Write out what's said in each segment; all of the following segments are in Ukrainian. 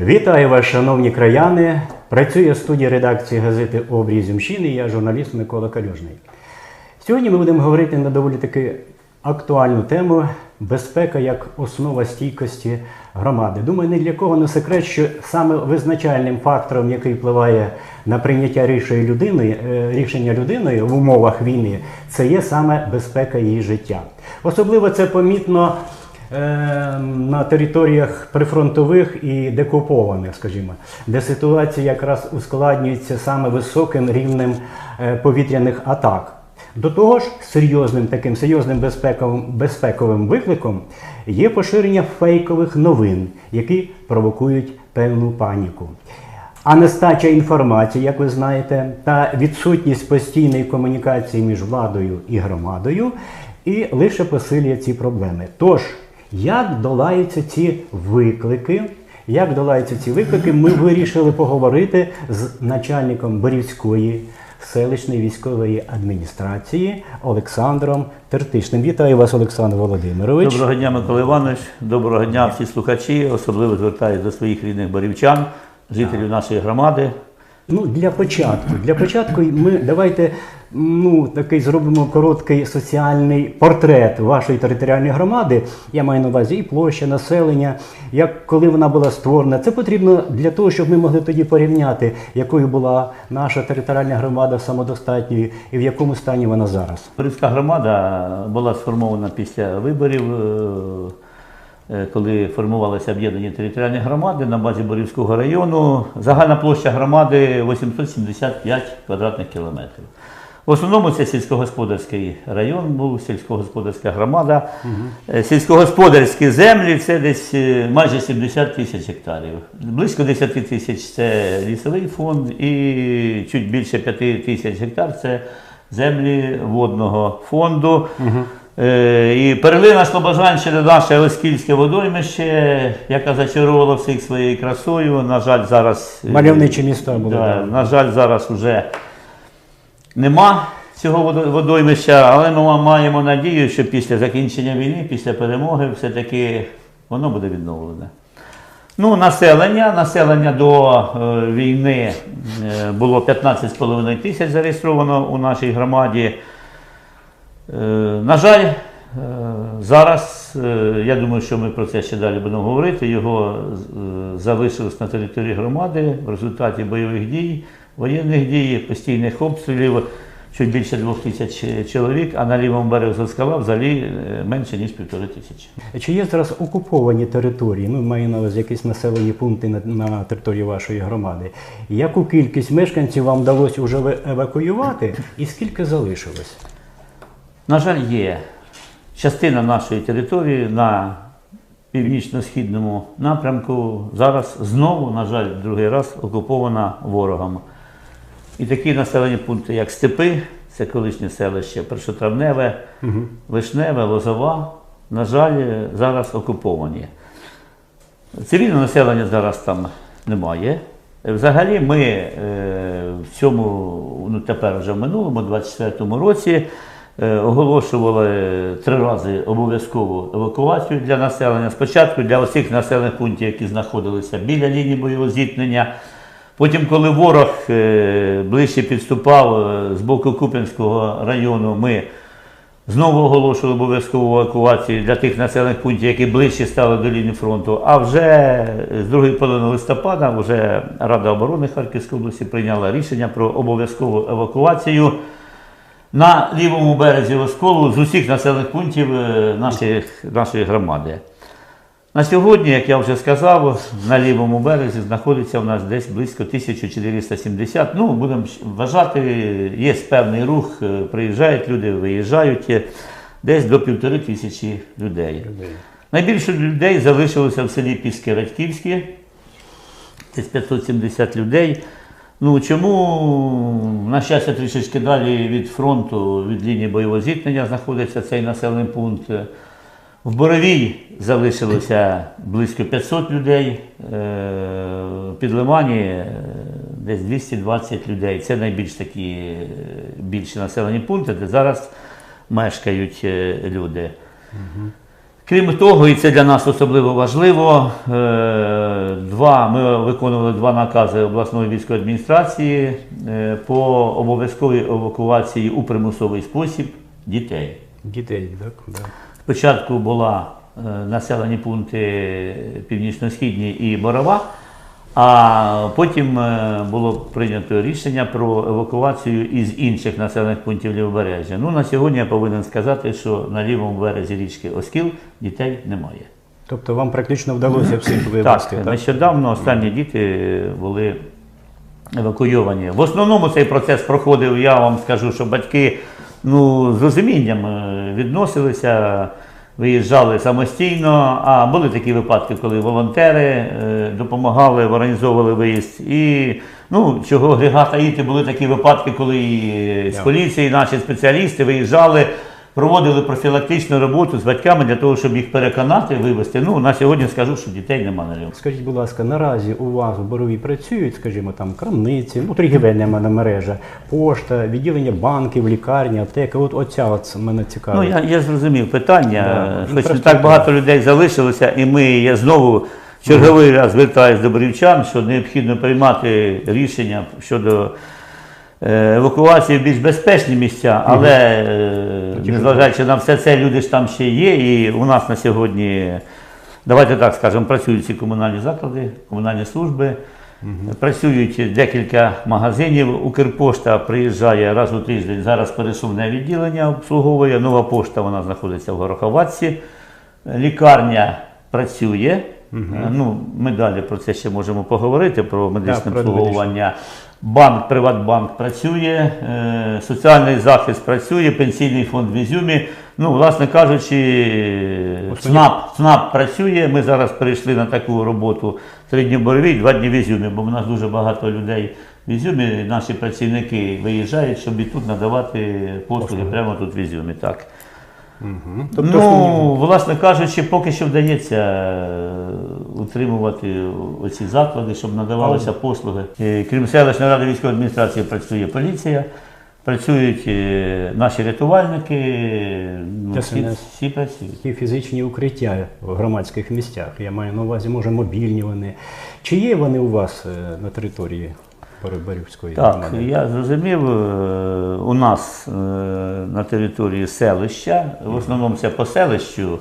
Вітаю вас, шановні краяни. Працює студія редакції газети Обрій Зюмщини. Я журналіст Микола Калюжний. Сьогодні ми будемо говорити на доволі таки актуальну тему безпека як основа стійкості громади. Думаю, ні для кого не секрет, що саме визначальним фактором, який впливає на прийняття рішення людини, е, рішення людини в умовах війни, це є саме безпека її життя. Особливо це помітно на територіях прифронтових і декупованих, скажімо, де ситуація якраз ускладнюється саме високим рівнем е, повітряних атак. До того ж, серйозним таким серйозним безпековим, безпековим викликом є поширення фейкових новин, які провокують певну паніку. А нестача інформації, як ви знаєте, та відсутність постійної комунікації між владою і громадою і лише посилює ці проблеми. Тож, як долаються ці виклики? Як долаються ці виклики, ми вирішили поговорити з начальником Борівської селищної військової адміністрації Олександром Тертишним. Вітаю вас, Олександр Володимирович. Доброго дня, Микола Іванович. Доброго дня всі слухачі. Особливо звертаюся до своїх рідних борівчан, жителів нашої громади. Ну, для початку. Для початку ми давайте ну, такий зробимо короткий соціальний портрет вашої територіальної громади. Я маю на увазі і площа, населення, як коли вона була створена. Це потрібно для того, щоб ми могли тоді порівняти, якою була наша територіальна громада самодостатньою і в якому стані вона зараз. Борівська громада була сформована після виборів, е, коли формувалися об'єднані територіальні громади на базі Борівського району. Загальна площа громади 875 квадратних кілометрів. В основному це сільськогосподарський район був, сільськогосподарська громада. Е, Сільськогосподарські землі це десь е, майже 70 тисяч гектарів. Близько 10 тисяч це лісовий фонд і чуть більше 5 тисяч гектар це землі водного фонду. Е, І перлина Слобожанщини, наше Оскільське водоймище, яка зачаровувала всіх своєю красою. На жаль, зараз е, Мальовничі міста були. Да, на жаль, зараз вже нема цього водоймища, але ми маємо надію, що після закінчення війни, після перемоги, все-таки воно буде відновлене. Ну, населення. Населення до е, війни е, було 15,5 тисяч зареєстровано у нашій громаді. Е, на жаль, е, зараз, е, я думаю, що ми про це ще далі будемо говорити. Його залишилось на території громади в результаті бойових дій, воєнних дій, постійних обстрілів. Чуть більше двох тисяч чоловік, а на лівому березі Заскала взагалі менше, ніж півтори тисячі. Чи є зараз окуповані території? Ну, маю на увазі якісь населені пункти на, на території вашої громади. Яку кількість мешканців вам вдалося вже евакуювати і скільки залишилось? На жаль, є частина нашої території на північно-східному напрямку зараз знову, на жаль, другий раз окупована ворогом. І такі населені пункти, як Степи, це колишнє селище Першотравневе, Вишневе, Лозова, на жаль, зараз окуповані. Цивільного населення зараз там немає. Взагалі, ми е, в цьому, ну тепер вже в минулому, 24-му році, оголошували три рази обов'язкову евакуацію для населення. Спочатку для усіх населених пунктів, які знаходилися біля лінії бойового зіткнення. Потім, коли ворог е, ближче підступав е, з боку Куп'янського району, ми Знову оголошували обов'язкову евакуацію для тих населених пунктів, які ближче стали до лінії фронту. А вже з другої половини листопада вже Рада оборони Харківської області прийняла рішення про обов'язкову евакуацію на лівому березі Осколу з усіх населених пунктів е, нашої, нашої громади. На сьогодні, як я вже сказав, на лівому березі знаходиться у нас десь близько 1470. Ну, будемо вважати, є певний рух, е, приїжджають люди, виїжджають, десь до півтори тисячі людей. Найбільше людей залишилося в селі Піски Радьківське, десь 570 людей. Ну чому, на щастя, трішечки далі від фронту, від лінії бойового зіткнення знаходиться цей населений пункт. В Боровій залишилося близько 500 людей, е, під Лимані е, десь 220 людей. Це найбільш такі е, більші населені пункти, де зараз мешкають люди. Крім того, і це для нас особливо важливо. е, Два, ми виконували два накази обласної військової адміністрації е, по обов'язковій евакуації у примусовий спосіб дітей. Дітей, так? Да. Спочатку була е, населені пункти Північно-Східні і Борова, а потім е, було прийнято рішення про евакуацію із інших населених пунктів лівобережжя. Ну, на сьогодні я повинен сказати, що на лівому березі річки Оскіл дітей немає. Тобто вам практично вдалося всіх Так, вивезти, так? нещодавно останні діти були евакуйовані. В основному цей процес проходив, я вам скажу, що батьки ну, з розумінням е, відносилися, виїжджали самостійно, а були такі випадки, коли волонтери е, допомагали, організовували виїзд. І ну, чого гріха таїти, були такі випадки, коли і з поліції наші спеціалісти виїжджали. Проводили профілактичну роботу з батьками для того, щоб їх переконати, вивести. Ну, на сьогодні скажу, що дітей нема на льому. Скажіть, будь ласка, наразі у вас в Борові працюють, скажімо, там крамниці, ну торгівельна мережа, пошта, відділення банків, лікарні, аптеки. От оця от мене цікавить. Ну, я, я зрозумів питання. Да, Хоч не так багато людей залишилося, і ми я знову черговий раз звертаюся до борівчан, що необхідно приймати рішення щодо е, евакуації в більш безпечні місця, але е, незважаючи на все це, люди ж там ще є, і у нас на сьогодні. Давайте так скажемо, працюють ці комунальні заклади, комунальні служби. Працюють декілька магазинів. Укрпошта приїжджає раз у тиждень. Зараз пересувне відділення обслуговує. Нова пошта вона знаходиться в Гороховатці. Лікарня працює. Е, Ну, ми далі про це ще можемо поговорити, про медичне про обслуговування. Банк, Приватбанк працює, е, соціальний захист працює, пенсійний фонд в Ізюмі. Ну, власне кажучи, ЦНАП, ЦНАП працює. Ми зараз перейшли на таку роботу середньоборовій, два дні в Ізюмі, бо в нас дуже багато людей в Ізюмі. Наші працівники виїжджають, щоб і тут надавати послуги прямо тут в Ізюмі. Так. Мгм. ну, власне кажучи, поки що вдається е, утримувати оці заклади, щоб надавалися послуги. Е, Крім селищної ради військової адміністрації працює поліція, працюють е, наші рятувальники, ну, всі, всі працюють. Такі фізичні укриття в громадських місцях. Я маю на увазі, може, мобільні вони. Чи є вони у вас е, на території Так, громади? я зрозумів, у нас на території селища, в основному це по селищу.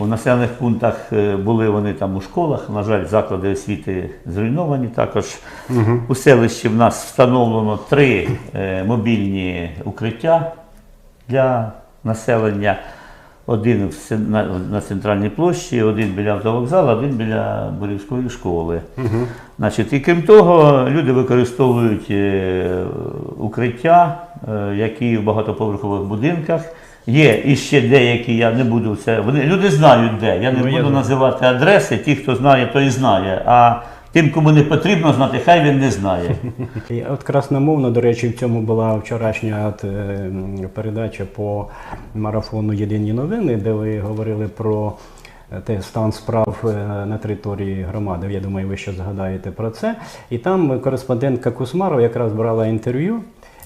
У населених пунктах е, були вони там у школах. На жаль, заклади освіти зруйновані. Також у селищі в нас встановлено три е, мобільні укриття для населення. Один на, центральній площі, один біля автовокзалу, один біля Борівської школи. Значить, і крім того, люди використовують е, укриття, які в багатоповерхових будинках. Є і ще деякі, я не буду це. Вони люди знають де. Я не Ну, буду знаю. називати адреси. Ті, хто знає, той і знає. А тим, кому не потрібно знати, хай він не знає. От красномовно, до речі, в цьому була вчорашня от, е, передача по марафону Єдині новини, де ви говорили про е, те стан справ е, на території громади. Я думаю, ви ще згадаєте про це. І там кореспондентка Кусмарова якраз брала інтерв'ю.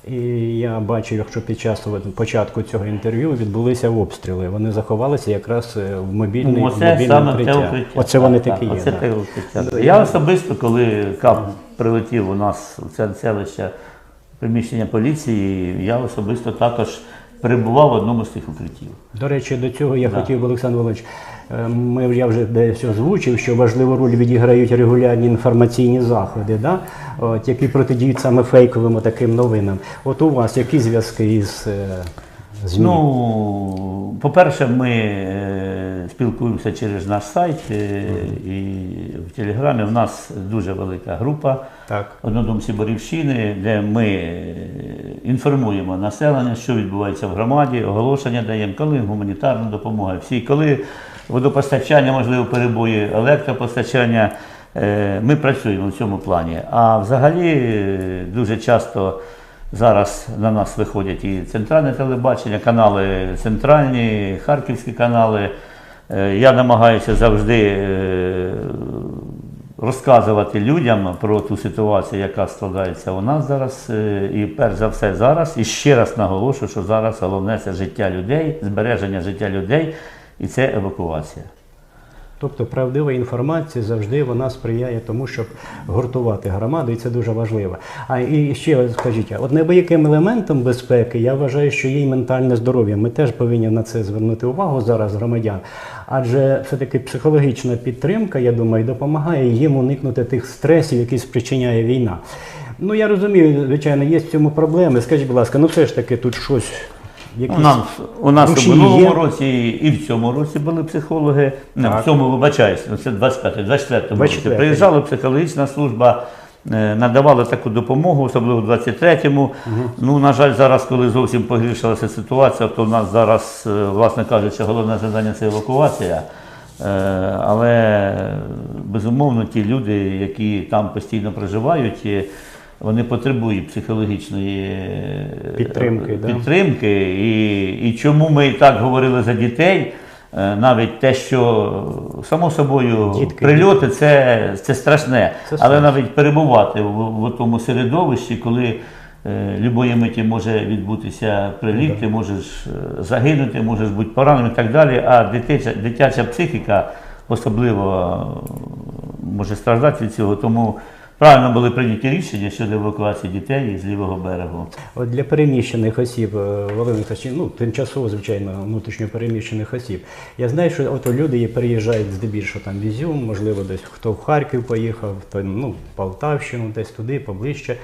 І я бачив, що під час початку цього інтерв'ю відбулися обстріли. Вони заховалися якраз е, в мобільний, Ну, Оце саме те укриття. Оце вони Так, такі так, є. Оце те укриття. Я особисто, коли КАП прилетів у нас в це селище приміщення поліції, я особисто також перебував в одному з тих укриттів. До речі, до цього я Да. хотів би, Олександр Володимирович, е, ми, я вже десь озвучив, що важливу роль відіграють регулярні інформаційні заходи, да? От, які протидіють саме фейковим таким новинам. От у вас які зв'язки із е, ЗМІ? Ну, по-перше, ми е, спілкуємося через наш сайт е, і в Телеграмі. В нас дуже велика група так. однодумці Борівщини, де ми е, інформуємо населення, що відбувається в громаді, оголошення даємо, коли гуманітарна допомога, всі, коли водопостачання, можливо, перебої, електропостачання. Е, Ми працюємо в цьому плані. А взагалі дуже часто зараз на нас виходять і центральне телебачення, канали центральні, харківські канали. Е, Я намагаюся завжди е, розказувати людям про ту ситуацію, яка складається у нас зараз. е, І перш за все зараз. І ще раз наголошую, що зараз головне це життя людей, збереження життя людей. і це евакуація. Тобто правдива інформація завжди вона сприяє тому, щоб гуртувати громаду, і це дуже важливо. А і ще скажіть, от неабияким елементом безпеки я вважаю, що є й ментальне здоров'я. Ми теж повинні на це звернути увагу зараз громадян. Адже все-таки психологічна підтримка, я думаю, допомагає їм уникнути тих стресів, які спричиняє війна. Ну я розумію, звичайно, є в цьому проблеми. Скажіть, будь ласка, ну все ж таки тут щось. Якісь... У нас, у нас у минулому є? році і в цьому році були психологи. Не, в цьому вибачаюсь, ну, це 25 24 році. 24-й. Приїжджала психологічна служба, е, надавали таку допомогу, особливо в 23-му. Ну, на жаль, зараз, коли зовсім погіршилася ситуація, то в нас зараз, е, власне кажучи, головне завдання це евакуація. Е, Але безумовно ті люди, які там постійно проживають, вони потребують психологічної е, Підтримки, да? І, і чому ми так говорили за дітей, е, навіть те, що само собою Дітки, прильоти це, це страшне. Це Але страшно. навіть перебувати в, в тому середовищі, коли е, любої миті може відбутися приліт, ти можеш е, загинути, можеш бути пораненим і так далі. А дитяча, дитяча психіка особливо може страждати від цього. Тому правильно були прийняті рішення щодо евакуації дітей з лівого берегу. От для переміщених осіб, е, Михайлович, ну тимчасово, звичайно, внутрішньо переміщених осіб. Я знаю, що от люди переїжджають здебільшого там в Ізюм, можливо, десь хто в Харків поїхав, то ну, Полтавщину, десь туди, поближче.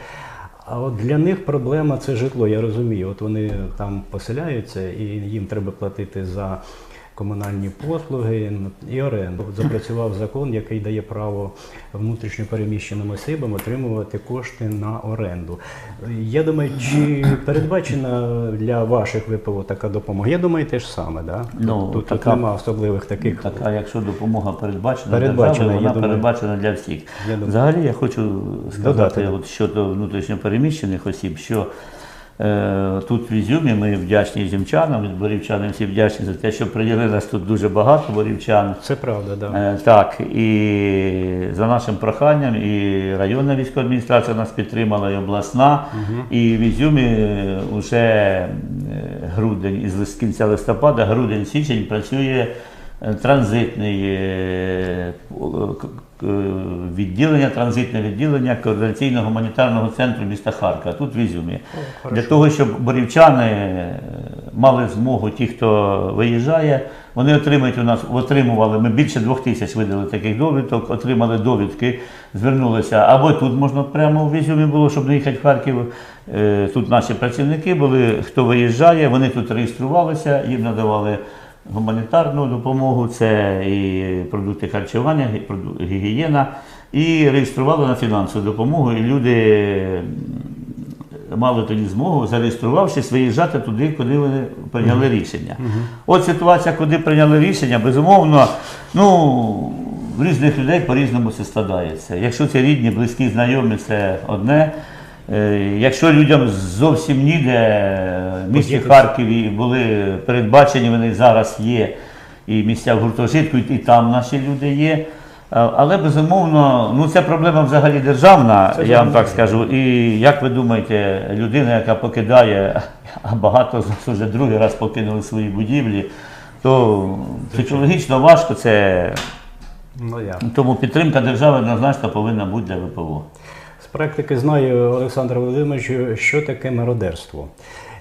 А от для них проблема це житло, я розумію. От вони там поселяються і їм треба платити за комунальні послуги і оренду. Запрацював закон, який дає право внутрішньо переміщеним осібам отримувати кошти на оренду. Я думаю, чи передбачена для ваших ВПО така допомога? Я думаю, те ж саме, да? Ну, тут, тут, тут така- нема особливих таких. Так, а якщо допомога передбачена, Передбачена, державою, я вона думаю. передбачена для всіх. Я думаю. Взагалі я хочу сказати Додати. от щодо внутрішньопереміщених осіб, що тут в Ізюмі ми вдячні ізюмчанам, борівчанам всі вдячні за те, що прийняли нас тут дуже багато борівчан. Це правда, да. Е, Так, і за нашим проханням, і районна військова адміністрація нас підтримала, і обласна. І в Ізюмі вже грудень, із кінця листопада, грудень-січень працює е, транзитний е, відділення, транзитне відділення координаційного гуманітарного центру міста Харкова, тут в Ізюмі. Для того, щоб борівчани е, мали змогу, ті, хто виїжджає, вони отримають у нас, отримували, ми більше двох тисяч видали таких довідок, отримали довідки, звернулися. Або тут можна прямо в Ізюмі було, щоб не їхати в Харків. Е, Тут наші працівники були, хто виїжджає, вони тут реєструвалися, їм надавали гуманітарну допомогу, це і продукти харчування, і гігієна, і реєстрували на фінансову допомогу. І люди мали тоді змогу, зареєструвавшись, виїжджати туди, куди вони прийняли рішення. От ситуація, куди прийняли рішення, безумовно, ну. В різних людей по-різному це складається. Якщо це рідні, близькі, знайомі, це одне. Е, Якщо людям зовсім ніде, е, в місті. Харкові були передбачені, вони зараз є і місця в гуртожитку, і там наші люди є. Але безумовно, ну це проблема взагалі державна, Це я вам так скажу. І як ви думаєте, людина, яка покидає, а багато з нас вже другий раз покинули свої будівлі, то психологічно важко це. Ну, я. Тому підтримка держави однозначно повинна бути для ВПО. Практики знаю, Олександр Володимирович, що таке мародерство.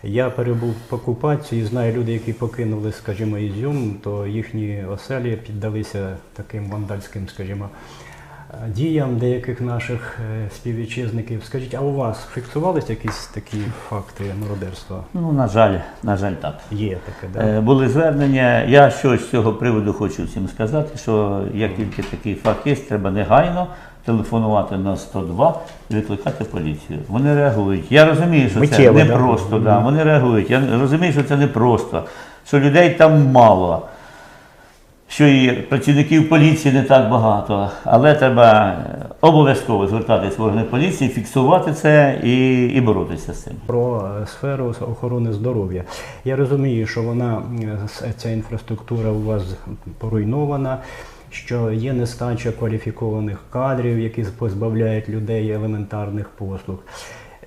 Я перебув в окупації, знаю люди, які покинули, скажімо, Ізюм, то їхні оселі піддалися таким вандальським, скажімо, діям деяких наших е, співвітчизників. Скажіть, а у вас фіксувалися якісь такі факти мародерства? Ну, на жаль, на жаль, так. Є таке, да? Е, Були звернення. Я щось з цього приводу хочу всім сказати, що як тільки такий факт є, треба негайно телефонувати на 102 і викликати поліцію. Вони реагують. Я розумію, що Миттєво, це да? непросто, да? вони реагують. Я розумію, що це непросто, що людей там мало. Що і працівників поліції не так багато, але треба обов'язково звертатись в органи поліції, фіксувати це і, і боротися з цим. Про е, сферу охорони здоров'я. Я розумію, що вона е, ця інфраструктура у вас поруйнована, що є нестача кваліфікованих кадрів, які позбавляють людей елементарних послуг.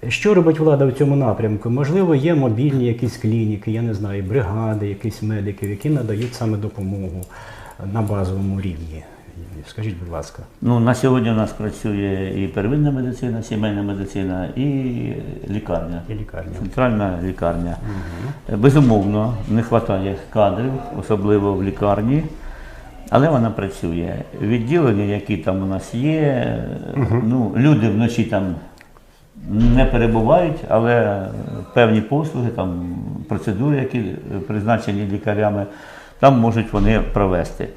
Що робить влада в цьому напрямку? Можливо, є мобільні якісь клініки, я не знаю, бригади, якісь медиків, які надають саме допомогу на базовому рівні. Скажіть, будь ласка. Ну, на сьогодні у нас працює і первинна медицина, сімейна медицина, і лікарня. І лікарня. Центральна лікарня. Безумовно, не вистачає кадрів, особливо в лікарні, але вона працює. Відділення, які там у нас є, ну, люди вночі там не перебувають, але певні послуги, там, процедури, які призначені лікарями, там можуть вони провести.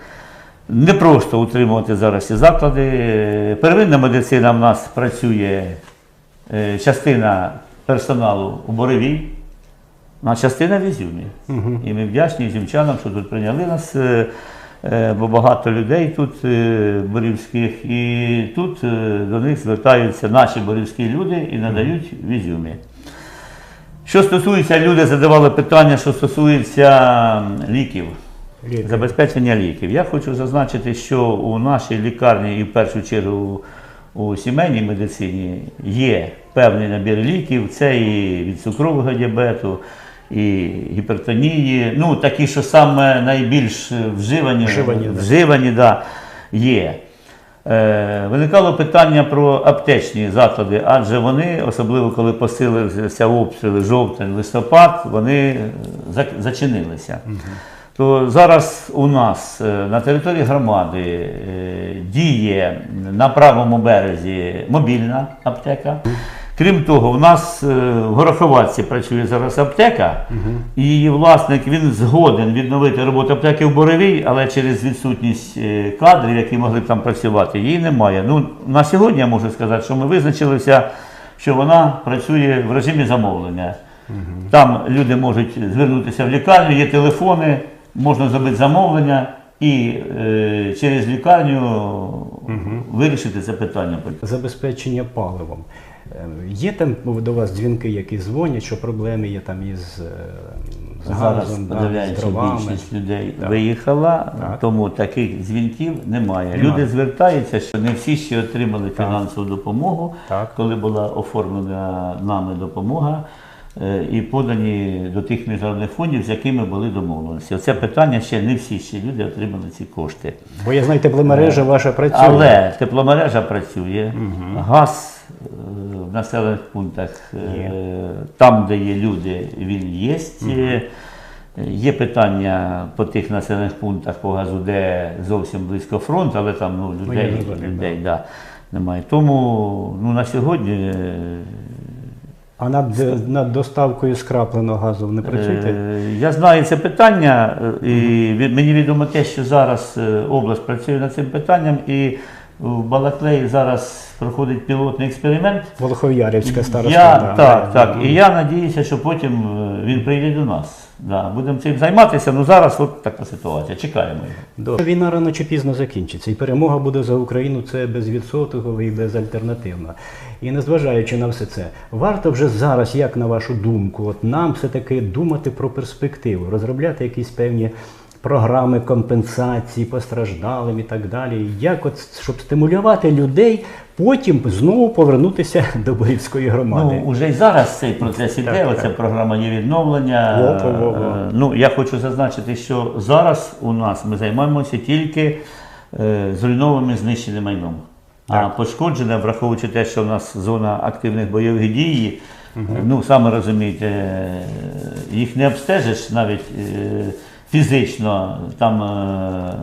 Не просто утримувати зараз ці заклади. Первинна медицина в нас працює е, частина персоналу у Боровій, а частина в Ізюмі. І ми вдячні ізюмчанам, що тут прийняли нас, е, бо багато людей тут е, борівських, і тут е, до них звертаються наші борівські люди і надають в Ізюмі. Що стосується, люди задавали питання, що стосується ліків. Лікарі. Забезпечення ліків. Я хочу зазначити, що у нашій лікарні і в першу чергу у сімейній медицині є певний набір ліків. Це і від цукрового діабету, і гіпертонії. Ну, такі, що саме найбільш вживані, Вживані, вживані да, є. Е, виникало питання про аптечні заклади, адже вони, особливо коли посилилися обстріли жовтень, листопад, вони е, зачинилися. То зараз у нас е, на території громади е, діє на правому березі мобільна аптека. Крім того, у нас е, в Гороховатці працює зараз аптека, і її власник він згоден відновити роботу аптеки в Боровій, але через відсутність е, кадрів, які могли б там працювати, її немає. Ну, на сьогодні я можу сказати, що ми визначилися, що вона працює в режимі замовлення. Там люди можуть звернутися в лікарню, є телефони, можна зробити замовлення і е, через лікарню вирішити це питання. Забезпечення паливом. Е, Є там до вас дзвінки, які дзвонять, що проблеми є там із, е, Зараз газом, да, з подивляється, дровами. більшість людей Так. виїхала, Так. тому таких дзвінків немає. Немає. Люди звертаються, що не всі ще отримали фінансову допомогу, Так. коли була оформлена нами допомога. е, І подані до тих міжнародних фондів, з якими були домовленості. Оце питання ще не всі ще люди отримали ці кошти. Бо я знаю, тепломережа ваша працює. Але тепломережа працює, газ е, в населених пунктах, е, Є. там, де є люди, він є. Е, Є питання по тих населених пунктах по газу, де зовсім близько фронт, але там ну, Ну, є людей, людей да, немає. Тому ну, на сьогодні е, А над, над доставкою скрапленого газу не працюєте? Я знаю це питання, і мені відомо те, що зараз область працює над цим питанням, і в Балаклеї зараз проходить пілотний експеримент. Волохов'ярівська староста. Я, да, так, так. І я надіюся, що потім е, він прийде до нас. Да, будемо цим займатися. Ну зараз от така ситуація. Чекаємо його. Війна рано чи пізно закінчиться, і перемога буде за Україну це безвідсотково і безальтернативно. І незважаючи на все це, варто вже зараз, як на вашу думку, от нам все-таки думати про перспективу, розробляти якісь певні програми компенсації постраждалим і так далі. Як от щоб стимулювати людей, потім знову повернутися до Боївської громади. Ну, уже і зараз цей процес іде, Так, оця так. програма є відновлення. Во, во, во, во. Е, Ну, я хочу зазначити, що зараз у нас ми займаємося тільки е, зруйнованим знищеним майном. А Так. пошкоджене, враховуючи те, що у нас зона активних бойових дій, е, ну, саме розумієте, е, їх не обстежиш навіть е, фізично, там е,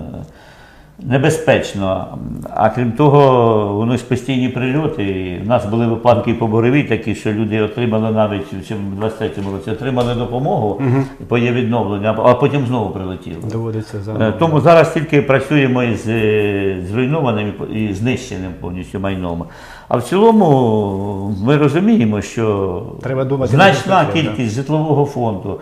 небезпечно. А крім того, воно ж постійні прильоти. І в нас були випадки по Боровій такі, що люди отримали навіть в 23-му році отримали допомогу по є відновлення, а потім знову прилетіло. Доводиться Е, за Тому зараз тільки працюємо із е, зруйнованим і знищеним повністю майном. А в цілому ми розуміємо, що Треба думати значна кількість житлового фонду,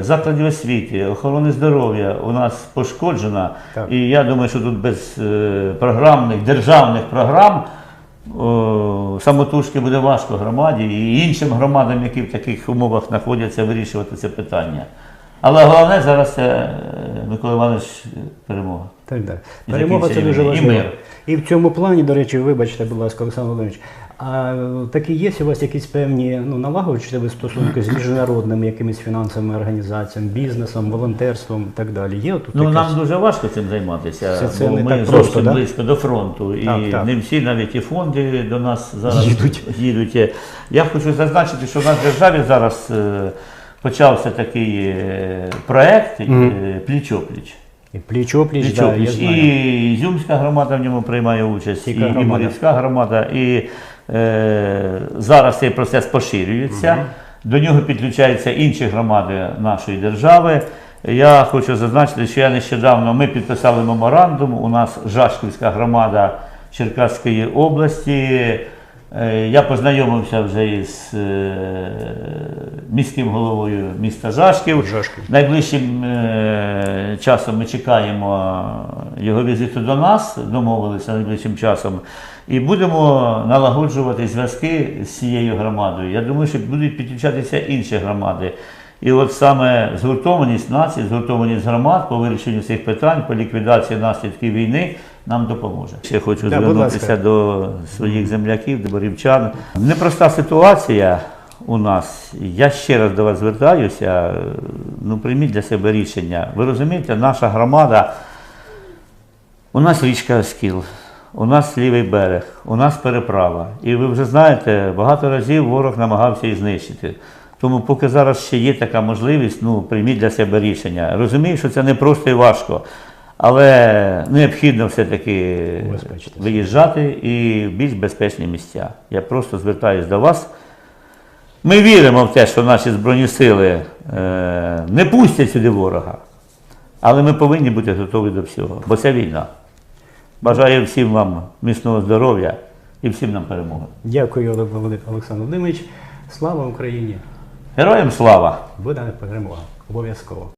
закладів освіти, охорони здоров'я у нас пошкоджена. Так. І я думаю, що тут без е, програмних, державних програм самотужки буде важко громаді і іншим громадам, які в таких умовах знаходяться, вирішувати це питання. Але головне зараз це е, Микола Іванович перемога. Так, так. Перемога це дуже війни. І І в цьому плані, до речі, вибачте, будь ласка, Олександр Володимирович, А такі є у вас якісь певні ну, налагоджуєте ви стосунки з міжнародними якимись фінансовими організаціями, бізнесом, волонтерством і так далі? Є тут Ну якась- нам дуже важко цим займатися, Це- це бо ми так зовсім просто, да? близько до фронту. І Так, не всі навіть і фонди до нас зараз Їдуть. їдуть. Я хочу зазначити, що в нас в державі зараз е, почався такий е, проект е, пліч-опліч. І пліч-опліч, да, я Пліч-опліч. знаю. І Ізюмська громада в ньому приймає участь, і, і? Морівська громада. І зараз цей процес поширюється. До нього підключаються інші громади нашої держави. Я хочу зазначити, що я нещодавно ми підписали меморандум. У нас Жашківська громада Черкаської області. Е, Я познайомився вже із е, міським головою міста Жашків. Жашків. Найближчим е, часом ми чекаємо його візиту до нас, домовилися найближчим часом, і будемо налагоджувати зв'язки з цією громадою. Я думаю, що будуть підключатися інші громади. І от саме згуртованість нації, згуртованість громад по вирішенню цих питань, по ліквідації наслідків війни нам допоможе. Ще хочу Да, звернутися до своїх земляків, до борівчан. Непроста ситуація у нас. Я ще раз до вас звертаюся. Ну, прийміть для себе рішення. Ви розумієте, наша громада, у нас річка Оскіл, у нас лівий берег, у нас переправа. І ви вже знаєте, багато разів ворог намагався її знищити. Тому поки зараз ще є така можливість, ну, прийміть для себе рішення. Розумію, що це не просто і важко, але необхідно все-таки виїжджати і в більш безпечні місця. Я просто звертаюся до вас. Ми віримо в те, що наші Збройні сили е, не пустять сюди ворога, але ми повинні бути готові до всього, бо це війна. Бажаю всім вам міцного здоров'я і всім нам перемоги. Дякую, Олександр Володимирович. Слава Україні! Героям слава! Буде перемога. Обов'язково.